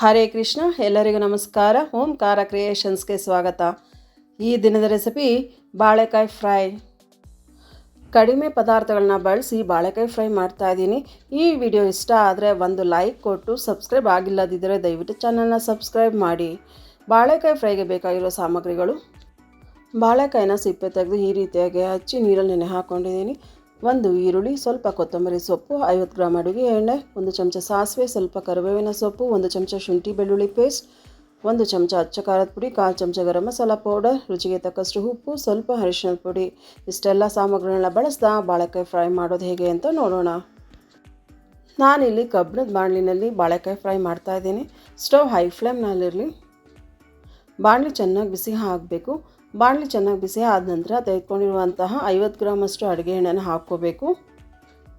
ಹರೇ ಕೃಷ್ಣ, ಎಲ್ಲರಿಗೂ ನಮಸ್ಕಾರ. ಓಂಕಾರ ಕ್ರಿಯೇಷನ್ಸ್ಗೆ ಸ್ವಾಗತ. ಈ ದಿನದ ರೆಸಿಪಿ, ಬಾಳೆಕಾಯಿ ಫ್ರೈ. ಕಡಿಮೆ ಪದಾರ್ಥಗಳನ್ನ ಬಳಸಿ ಬಾಳೆಕಾಯಿ ಫ್ರೈ ಮಾಡ್ತಾ ಇದ್ದೀನಿ. ಈ ವಿಡಿಯೋ ಇಷ್ಟ ಆದರೆ ಒಂದು ಲೈಕ್ ಕೊಟ್ಟು ಸಬ್ಸ್ಕ್ರೈಬ್ ಆಗಿಲ್ಲದಿದ್ದರೆ ದಯವಿಟ್ಟು ಚಾನಲ್ನ ಸಬ್ಸ್ಕ್ರೈಬ್ ಮಾಡಿ. ಬಾಳೆಕಾಯಿ ಫ್ರೈಗೆ ಬೇಕಾಗಿರೋ ಸಾಮಗ್ರಿಗಳು. ಬಾಳೆಕಾಯಿನ ಸಿಪ್ಪೆ ತೆಗೆದು ಈ ರೀತಿಯಾಗಿ ಹಚ್ಚಿ ನೀರಲ್ಲಿ ನೆನೆ ಹಾಕ್ಕೊಂಡಿದ್ದೀನಿ ಒಂದು ಈರುಳ್ಳಿ, ಸ್ವಲ್ಪ ಕೊತ್ತಂಬರಿ ಸೊಪ್ಪು, ಐವತ್ತು ಗ್ರಾಮ್ ಅಡುಗೆ ಎಣ್ಣೆ, ಒಂದು ಚಮಚ ಸಾಸಿವೆ, ಸ್ವಲ್ಪ ಕರಿಬೇವಿನ ಸೊಪ್ಪು, ಒಂದು ಚಮಚ ಶುಂಠಿ ಬೆಳ್ಳುಳ್ಳಿ ಪೇಸ್ಟ್, ಒಂದು ಚಮಚ ಅಚ್ಚ ಖಾರದ ಪುಡಿ, ಕಾಲು ಚಮಚ ಗರಂ ಮಸಾಲ ಪೌಡರ್, ರುಚಿಗೆ ತಕ್ಕಷ್ಟು ಉಪ್ಪು, ಸ್ವಲ್ಪ ಅರಿಶಿನ ಪುಡಿ. ಇಷ್ಟೆಲ್ಲ ಸಾಮಗ್ರಿಗಳನ್ನ ಬಳಸ್ತಾ ಬಾಳೆಕಾಯಿ ಫ್ರೈ ಮಾಡೋದು ಹೇಗೆ ಅಂತ ನೋಡೋಣ. ನಾನಿಲ್ಲಿ ಕಬ್ಬಿಣದ ಬಾಣಲಿನಲ್ಲಿ ಬಾಳೆಕಾಯಿ ಫ್ರೈ ಮಾಡ್ತಾ ಇದ್ದೀನಿ. ಸ್ಟವ್ ಹೈ ಫ್ಲೇಮ್ನಲ್ಲಿರಲಿ. ಬಾಣಲಿ ಚೆನ್ನಾಗಿ ಬಿಸಿ ಹಾಕಬೇಕು. ಬಾಣಲಿ ಚೆನ್ನಾಗಿ ಬಿಸಿ ಆದ ನಂತರ ತೆಗೆದುಕೊಂಡಿರುವಂತಹ ಐವತ್ತು ಗ್ರಾಮಷ್ಟು ಅಡುಗೆ ಎಣ್ಣೆನ ಹಾಕ್ಕೋಬೇಕು.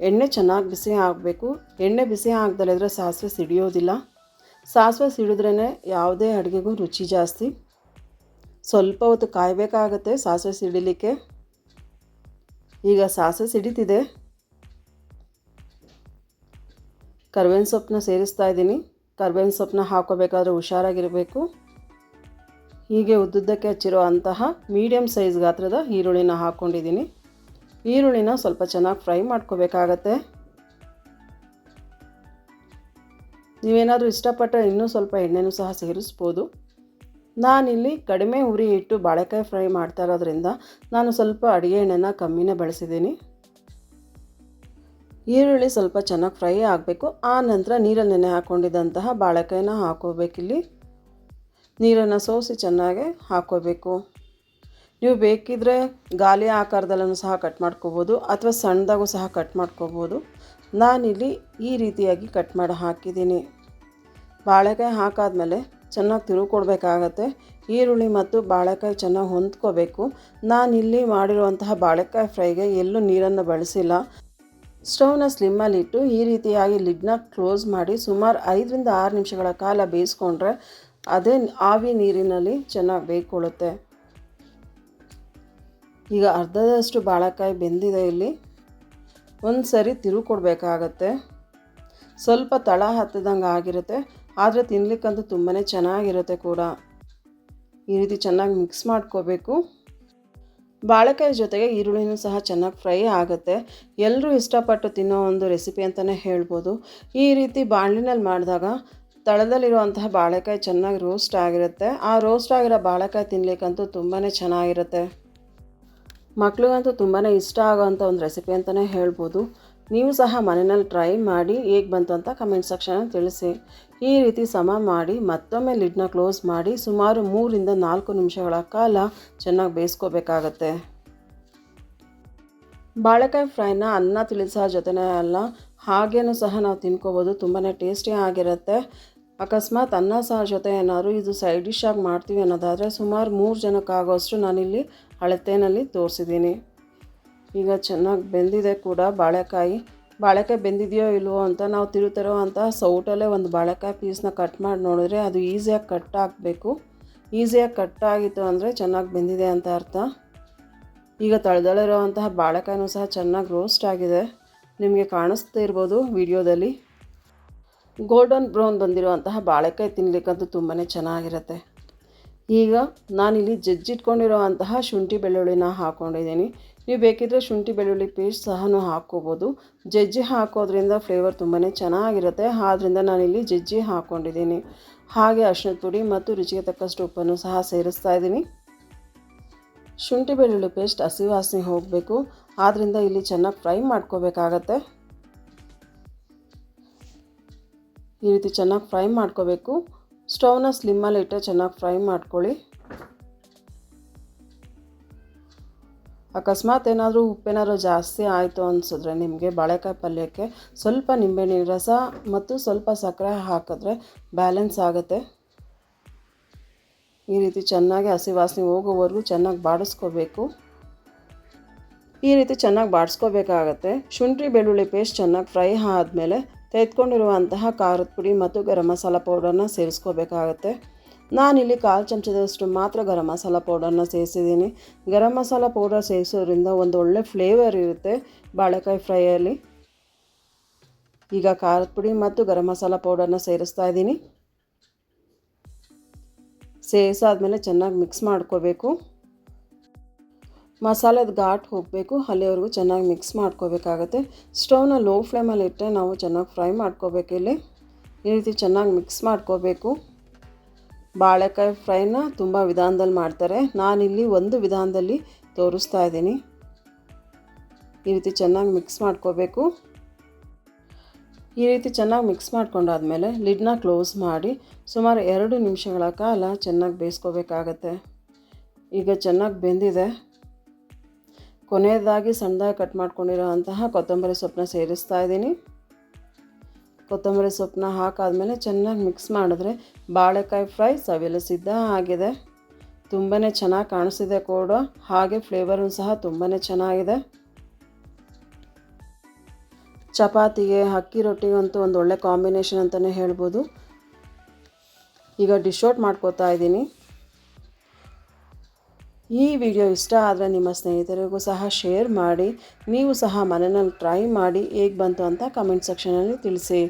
ಎಣ್ಣೆ ಚೆನ್ನಾಗಿ ಬಿಸಿ ಆಗಬೇಕು. ಎಣ್ಣೆ ಬಿಸಿ ಆಗದಲ್ಲಿದ್ರೆ ಸಾಸಿವೆ ಸಿಡಿಯೋದಿಲ್ಲ. ಸಾಸಿವೆ ಸಿಡಿದ್ರೇ ಯಾವುದೇ ಅಡುಗೆಗೂ ರುಚಿ ಜಾಸ್ತಿ. ಸ್ವಲ್ಪ ಹೊತ್ತು ಕಾಯಬೇಕಾಗತ್ತೆ ಸಾಸಿವೆ ಸಿಡಿಲಿಕ್ಕೆ. ಈಗ ಸಾಸಿವೆ ಸಿಡಿತಿದೆ. ಕರ್ಬೇವಿನ ಸೊಪ್ಪನ್ನ ಸೇರಿಸ್ತಾ ಇದ್ದೀನಿ. ಕರ್ಬೇವಿನ ಸೊಪ್ಪನ್ನ ಹಾಕೋಬೇಕಾದ್ರೆ ಹುಷಾರಾಗಿರಬೇಕು. ಹೀಗೆ ಉದ್ದುದ್ದಕ್ಕೆ ಹಚ್ಚಿರೋ ಅಂತಹ ಮೀಡಿಯಮ್ ಸೈಜ್ ಗಾತ್ರದ ಈರುಳ್ಳಿನ ಹಾಕ್ಕೊಂಡಿದ್ದೀನಿ. ಈರುಳ್ಳಿನ ಸ್ವಲ್ಪ ಚೆನ್ನಾಗಿ ಫ್ರೈ ಮಾಡ್ಕೋಬೇಕಾಗತ್ತೆ. ನೀವೇನಾದರೂ ಇಷ್ಟಪಟ್ಟರೆ ಇನ್ನೂ ಸ್ವಲ್ಪ ಎಣ್ಣೆನೂ ಸಹ ಸೇರಿಸ್ಬೋದು. ನಾನಿಲ್ಲಿ ಕಡಿಮೆ ಉರಿ ಇಟ್ಟು ಬಾಳೆಕಾಯಿ ಫ್ರೈ ಮಾಡ್ತಾ ಇರೋದ್ರಿಂದ ನಾನು ಸ್ವಲ್ಪ ಅಡುಗೆ ಎಣ್ಣೆನ ಕಮ್ಮಿನೇ ಬಳಸಿದ್ದೀನಿ. ಈರುಳ್ಳಿ ಸ್ವಲ್ಪ ಚೆನ್ನಾಗಿ ಫ್ರೈ ಆಗಬೇಕು. ಆ ನಂತರ ನೀರಲ್ಲಿ ನೆನೆ ಹಾಕ್ಕೊಂಡಿದ್ದಂತಹ ಬಾಳೆಕಾಯಿನ ಹಾಕೋಬೇಕಿಲ್ಲಿ. ನೀರನ್ನು ಸೋಸಿ ಚೆನ್ನಾಗಿ ಹಾಕ್ಕೋಬೇಕು. ನೀವು ಬೇಕಿದ್ದರೆ ಗಾಲಿ ಆಕಾರದಲ್ಲೂ ಸಹ ಕಟ್ ಮಾಡ್ಕೋಬೋದು ಅಥವಾ ಸಣ್ಣದಾಗೂ ಸಹ ಕಟ್ ಮಾಡ್ಕೋಬೋದು. ನಾನಿಲ್ಲಿ ಈ ರೀತಿಯಾಗಿ ಕಟ್ ಮಾಡಿ ಹಾಕಿದ್ದೀನಿ. ಬಾಳೆಕಾಯಿ ಹಾಕಾದ್ಮೇಲೆ ಚೆನ್ನಾಗಿ ತಿರುವು ಕೊಡಬೇಕಾಗತ್ತೆ ಈರುಳ್ಳಿ ಮತ್ತು ಬಾಳೆಕಾಯಿ ಚೆನ್ನಾಗಿ ಹೊಂದ್ಕೋಬೇಕು. ನಾನಿಲ್ಲಿ ಮಾಡಿರುವಂತಹ ಬಾಳೆಕಾಯಿ ಫ್ರೈಗೆ ಎಲ್ಲೂ ನೀರನ್ನು ಬಳಸಿಲ್ಲ. ಸ್ಟವ್ನ ಸ್ಲಿಮ್ಮಲ್ಲಿಟ್ಟು ಈ ರೀತಿಯಾಗಿ ಲಿಡ್ನ ಕ್ಲೋಸ್ ಮಾಡಿ ಸುಮಾರು ಐದರಿಂದ ಆರು ನಿಮಿಷಗಳ ಕಾಲ ಬೇಯಿಸ್ಕೊಂಡ್ರೆ ಅದೇ ಆವಿ ನೀರಿನಲ್ಲಿ ಚೆನ್ನಾಗಿ ಬೇಯ್ಕೊಳ್ಳುತ್ತೆ ಈಗ ಅರ್ಧದಷ್ಟು ಬಾಳೆಕಾಯಿ ಬೆಂದಿದೆ ಇಲ್ಲಿ. ಒಂದು ಸರಿ ತಿರುವು ಕೊಡಬೇಕಾಗತ್ತೆ. ಸ್ವಲ್ಪ ತಳ ಹತ್ತದಂಗೆ ಆಗಿರುತ್ತೆ. ಆದರೆ ತಿನ್ಲಿಕ್ಕಂತೂ ತುಂಬಾ ಚೆನ್ನಾಗಿರುತ್ತೆ ಕೂಡ. ಈ ರೀತಿ ಚೆನ್ನಾಗಿ ಮಿಕ್ಸ್ ಮಾಡ್ಕೋಬೇಕು. ಬಾಳೆಕಾಯಿ ಜೊತೆಗೆ ಈರುಳ್ಳಿನೂ ಸಹ ಚೆನ್ನಾಗಿ ಫ್ರೈ ಆಗುತ್ತೆ. ಎಲ್ಲರೂ ಇಷ್ಟಪಟ್ಟು ತಿನ್ನೋ ಒಂದು ರೆಸಿಪಿ ಅಂತಲೇ ಹೇಳ್ಬೋದು. ಈ ರೀತಿ ಬಾಣಲಿನಲ್ಲಿ ಮಾಡಿದಾಗ ತಳದಲ್ಲಿರುವಂತಹ ಬಾಳೆಕಾಯಿ ಚೆನ್ನಾಗಿ ರೋಸ್ಟ್ ಆಗಿರುತ್ತೆ. ಆ ರೋಸ್ಟ್ ಆಗಿರೋ ಬಾಳೆಕಾಯಿ ತಿನ್ನಲಿಕ್ಕಂತೂ ತುಂಬಾ ಚೆನ್ನಾಗಿರುತ್ತೆ. ಮಕ್ಳಿಗಂತೂ ತುಂಬಾ ಇಷ್ಟ ಆಗೋವಂಥ ಒಂದು ರೆಸಿಪಿ ಅಂತಲೇ ಹೇಳ್ಬೋದು. ನೀವು ಸಹ ಮನೆಯಲ್ಲಿ ಟ್ರೈ ಮಾಡಿ ಹೇಗೆ ಬಂತು ಅಂತ ಕಮೆಂಟ್ ಸೆಕ್ಷನಲ್ಲಿ ತಿಳಿಸಿ. ಈ ರೀತಿ ಸಮ ಮಾಡಿ ಮತ್ತೊಮ್ಮೆ ಲಿಡ್ನ ಕ್ಲೋಸ್ ಮಾಡಿ ಸುಮಾರು ಮೂರಿಂದ ನಾಲ್ಕು ನಿಮಿಷಗಳ ಕಾಲ ಚೆನ್ನಾಗಿ ಬೇಯಿಸ್ಕೋಬೇಕಾಗತ್ತೆ. ಬಾಳೆಕಾಯಿ ಫ್ರೈನ ಅನ್ನ ತಿಳಿಸೋ ಜೊತೆನೇ ಅಲ್ಲ ಹಾಗೇನೂ ಸಹ ನಾವು ತಿನ್ಕೋಬೋದು. ತುಂಬಾ ಟೇಸ್ಟಿ ಆಗಿರುತ್ತೆ. ಅಕಸ್ಮಾತ್ ಅನ್ನ, ಸಾರು ಜೊತೆ ಏನಾದರೂ ಇದು ಸೈಡ್ ಡಿಶ್ ಆಗಿ ಮಾಡ್ತೀವಿ ಅನ್ನೋದಾದರೆ ಸುಮಾರು ಮೂರು ಜನಕ್ಕಾಗೋಷ್ಟು ನಾನಿಲ್ಲಿ ಅಳತೆನಲ್ಲಿ ತೋರಿಸಿದ್ದೀನಿ. ಈಗ ಚೆನ್ನಾಗಿ ಬೆಂದಿದೆ ಕೂಡ ಬಾಳೆಕಾಯಿ. ಬಾಳೆಕಾಯಿ ಬೆಂದಿದೆಯೋ ಇಲ್ವೋ ಅಂತ ನಾವು ತಿರುತ್ತಿರೋ ಅಂತ ಸೌಟಲ್ಲೇ ಒಂದು ಬಾಳೆಕಾಯಿ ಪೀಸ್ನ ಕಟ್ ಮಾಡಿ ನೋಡಿದ್ರೆ ಅದು ಈಸಿಯಾಗಿ ಕಟ್ ಆಗಬೇಕು. ಈಸಿಯಾಗಿ ಕಟ್ ಆಗಿತ್ತು ಅಂದರೆ ಚೆನ್ನಾಗಿ ಬೆಂದಿದೆ ಅಂತ ಅರ್ಥ. ಈಗ ತಳೆದಳಿರೋವಂತಹ ಬಾಳೆಕಾಯಿನೂ ಸಹ ಚೆನ್ನಾಗಿ ರೋಸ್ಟ್ ಆಗಿದೆ. ನಿಮಗೆ ಕಾಣಿಸ್ತಾ ಇರ್ಬೋದು ವಿಡಿಯೋದಲ್ಲಿ. ಗೋಲ್ಡನ್ ಬ್ರೌನ್ ಬಂದಿರುವಂತಹ ಬಾಳೆಕಾಯಿ ತಿನ್ನಲಿಕ್ಕಂತೂ ತುಂಬಾ ಚೆನ್ನಾಗಿರುತ್ತೆ. ಈಗ ನಾನಿಲ್ಲಿ ಜಜ್ಜಿಟ್ಕೊಂಡಿರೋ ಅಂತಹ ಶುಂಠಿ ಬೆಳ್ಳುಳ್ಳಿನ ಹಾಕ್ಕೊಂಡಿದ್ದೀನಿ ನೀವು ಬೇಕಿದ್ದರೆ ಶುಂಠಿ ಬೆಳ್ಳುಳ್ಳಿ ಪೇಸ್ಟ್ ಸಹ ಹಾಕ್ಕೋಬೋದು. ಜಜ್ಜಿ ಹಾಕೋದ್ರಿಂದ ಫ್ಲೇವರ್ ತುಂಬಾ ಚೆನ್ನಾಗಿರುತ್ತೆ. ಆದ್ದರಿಂದ ನಾನಿಲ್ಲಿ ಜಜ್ಜಿ ಹಾಕ್ಕೊಂಡಿದ್ದೀನಿ ಹಾಗೆ ಅರ್ಶಿನ ಪುಡಿ ಮತ್ತು ರುಚಿಗೆ ತಕ್ಕಷ್ಟು ಉಪ್ಪನ್ನು ಸಹ ಸೇರಿಸ್ತಾ ಇದ್ದೀನಿ. ಶುಂಠಿ ಬೆಳ್ಳುಳ್ಳಿ ಪೇಸ್ಟ್ ಹಸಿ ವಾಸನೆ ಹೋಗಬೇಕು. ಆದ್ದರಿಂದ ಇಲ್ಲಿ ಚೆನ್ನಾಗಿ ಫ್ರೈ ಮಾಡ್ಕೋಬೇಕಾಗತ್ತೆ. ಈ ರೀತಿ ಚೆನ್ನಾಗಿ ಫ್ರೈ ಮಾಡ್ಕೋಬೇಕು. ಸ್ಟವ್ನ ಸ್ಲಿಮ್ಮಲ್ಲಿ ಇಟ್ಟರೆ ಚೆನ್ನಾಗಿ ಫ್ರೈ ಮಾಡ್ಕೊಳ್ಳಿ. ಅಕಸ್ಮಾತ್ ಏನಾದರೂ ಉಪ್ಪೇನಾದ್ರು ಜಾಸ್ತಿ ಆಯಿತು ಅನಿಸಿದ್ರೆ ನಿಮಗೆ ಬಾಳೆಕಾಯಿ ಪಲ್ಯಕ್ಕೆ ಸ್ವಲ್ಪ ನಿಂಬೆಹಣ್ಣಿನ ರಸ ಮತ್ತು ಸ್ವಲ್ಪ ಸಕ್ಕರೆ ಹಾಕಿದ್ರೆ ಬ್ಯಾಲೆನ್ಸ್ ಆಗುತ್ತೆ. ಈ ರೀತಿ ಚೆನ್ನಾಗಿ ಹಸಿ ವಾಸನೆ ಹೋಗೋವರೆಗೂ ಚೆನ್ನಾಗಿ ಬಾಡಿಸ್ಕೋಬೇಕು. ಈ ರೀತಿ ಚೆನ್ನಾಗಿ ಬಾಡಿಸ್ಕೋಬೇಕಾಗತ್ತೆ. ಶುಂಠಿ, ಬೆಳ್ಳುಳ್ಳಿ ಪೇಸ್ಟ್ ಚೆನ್ನಾಗಿ ಫ್ರೈ ಆದಮೇಲೆ ತೆಗೆದುಕೊಂಡಿರುವಂತಹ ಖಾರದ ಪುಡಿ ಮತ್ತು ಗರಂ ಮಸಾಲ ಪೌಡರನ್ನ ಸೇರಿಸ್ಕೋಬೇಕಾಗತ್ತೆ. ನಾನಿಲ್ಲಿ ಕಾಲು ಚಮಚದಷ್ಟು ಮಾತ್ರ ಗರಂ ಮಸಾಲ ಪೌಡರನ್ನ ಸೇರಿಸಿದ್ದೀನಿ. ಗರಂ ಮಸಾಲ ಪೌಡರ್ ಸೇರಿಸೋದ್ರಿಂದ ಒಂದು ಒಳ್ಳೆ ಫ್ಲೇವರ್ ಇರುತ್ತೆ ಬಾಳೆಕಾಯಿ ಫ್ರೈಯಲ್ಲಿ ಈಗ ಖಾರದ ಪುಡಿ ಮತ್ತು ಗರಂ ಮಸಾಲ ಪೌಡರನ್ನ ಸೇರಿಸ್ತಾ ಇದ್ದೀನಿ. ಸೇರಿಸಾದ್ಮೇಲೆ ಚೆನ್ನಾಗಿ ಮಿಕ್ಸ್ ಮಾಡ್ಕೋಬೇಕು. ಮಸಾಲೆದು ಘಾಟ್ ಹೋಗಬೇಕು ಅಲ್ಲಿವರೆಗೂ ಚೆನ್ನಾಗಿ ಮಿಕ್ಸ್ ಮಾಡ್ಕೋಬೇಕಾಗತ್ತೆ. ಸ್ಟೌವ್ನ ಲೋ ಫ್ಲೇಮಲ್ಲಿ ಇಟ್ಟರೆ ನಾವು ಚೆನ್ನಾಗಿ ಫ್ರೈ ಮಾಡ್ಕೋಬೇಕು ಇಲ್ಲಿ. ಈ ರೀತಿ ಚೆನ್ನಾಗಿ ಮಿಕ್ಸ್ ಮಾಡ್ಕೋಬೇಕು. ಬಾಳೆಕಾಯಿ ಫ್ರೈನ ತುಂಬ ವಿಧಾನದಲ್ಲಿ ಮಾಡ್ತಾರೆ. ನಾನಿಲ್ಲಿ ಒಂದು ವಿಧಾನದಲ್ಲಿ ತೋರಿಸ್ತಾ ಇದ್ದೀನಿ. ಈ ರೀತಿ ಚೆನ್ನಾಗಿ ಮಿಕ್ಸ್ ಮಾಡ್ಕೋಬೇಕು. ಈ ರೀತಿ ಚೆನ್ನಾಗಿ ಮಿಕ್ಸ್ ಮಾಡ್ಕೊಂಡಾದ್ಮೇಲೆ ಲಿಡ್ನ ಕ್ಲೋಸ್ ಮಾಡಿ ಸುಮಾರು ಎರಡು ನಿಮಿಷಗಳ ಕಾಲ ಚೆನ್ನಾಗಿ ಬೇಯಿಸ್ಕೋಬೇಕಾಗತ್ತೆ. ಈಗ ಚೆನ್ನಾಗಿ ಬೆಂದಿದೆ. ಕೊನೆಯದಾಗಿ ಸಣ್ಣದಾಗಿ ಕಟ್ ಮಾಡ್ಕೊಂಡಿರೋ ಅಂತಹ ಕೊತ್ತಂಬರಿ ಸೊಪ್ಪನ್ನ ಸೇರಿಸ್ತಾ ಇದ್ದೀನಿ. ಕೊತ್ತಂಬರಿ ಸೊಪ್ಪನ್ನ ಹಾಕಾದ್ಮೇಲೆ ಚೆನ್ನಾಗಿ ಮಿಕ್ಸ್ ಮಾಡಿದ್ರೆ ಬಾಳೆಕಾಯಿ ಫ್ರೈ ಸವಿಯಲು ಸಿದ್ಧ ಆಗಿದೆ. ತುಂಬಾ ಚೆನ್ನಾಗಿ ಕಾಣಿಸಿದೆ ಕೂಡ. ಹಾಗೆ ಫ್ಲೇವರು ಸಹ ತುಂಬಾ ಚೆನ್ನಾಗಿದೆ. ಚಪಾತಿಗೆ, ಅಕ್ಕಿ ರೊಟ್ಟಿಗಂತೂ ಒಂದು ಒಳ್ಳೆ ಕಾಂಬಿನೇಷನ್ ಅಂತಲೇ ಹೇಳ್ಬೋದು. ಈಗ ಡಿಶ್ ಔಟ್ ಮಾಡ್ಕೋತಾ ಇದ್ದೀನಿ. ಈ ವಿಡಿಯೋ ಇಷ್ಟ ಆದರೆ ನಿಮ್ಮ ಸ್ನೇಹಿತರಿಗೂ ಸಹ ಶೇರ್ ಮಾಡಿ, ನೀವು ಸಹ ಮನೆಯಲ್ಲಿ ಟ್ರೈ ಮಾಡಿ ಹೇಗೆ ಬಂತು ಅಂತ ಕಮೆಂಟ್ ಸೆಕ್ಷನಲ್ಲಿ ತಿಳಿಸಿ.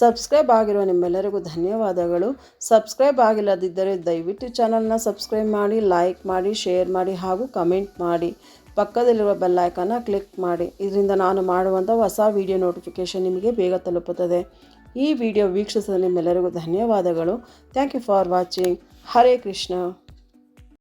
ಸಬ್ಸ್ಕ್ರೈಬ್ ಆಗಿರೋ ನಿಮ್ಮೆಲ್ಲರಿಗೂ ಧನ್ಯವಾದಗಳು. ಸಬ್ಸ್ಕ್ರೈಬ್ ಆಗಿಲ್ಲದಿದ್ದರೆ ದಯವಿಟ್ಟು ಚಾನಲ್ನ ಸಬ್ಸ್ಕ್ರೈಬ್ ಮಾಡಿ ಲೈಕ್ ಮಾಡಿ ಶೇರ್ ಮಾಡಿ ಹಾಗೂ ಕಮೆಂಟ್ ಮಾಡಿ. ಪಕ್ಕದಲ್ಲಿರುವ ಬೆಲ್ಲೈಕನ್ನ ಕ್ಲಿಕ್ ಮಾಡಿ. ಇದರಿಂದ ನಾನು ಮಾಡುವಂಥ ಹೊಸ ವಿಡಿಯೋ ನೋಟಿಫಿಕೇಷನ್ ನಿಮಗೆ ಬೇಗ ತಲುಪುತ್ತದೆ. ಈ ವಿಡಿಯೋ ವೀಕ್ಷಿಸಿದ ನಿಮ್ಮೆಲ್ಲರಿಗೂ ಧನ್ಯವಾದಗಳು. Thank you for watching Hare Krishna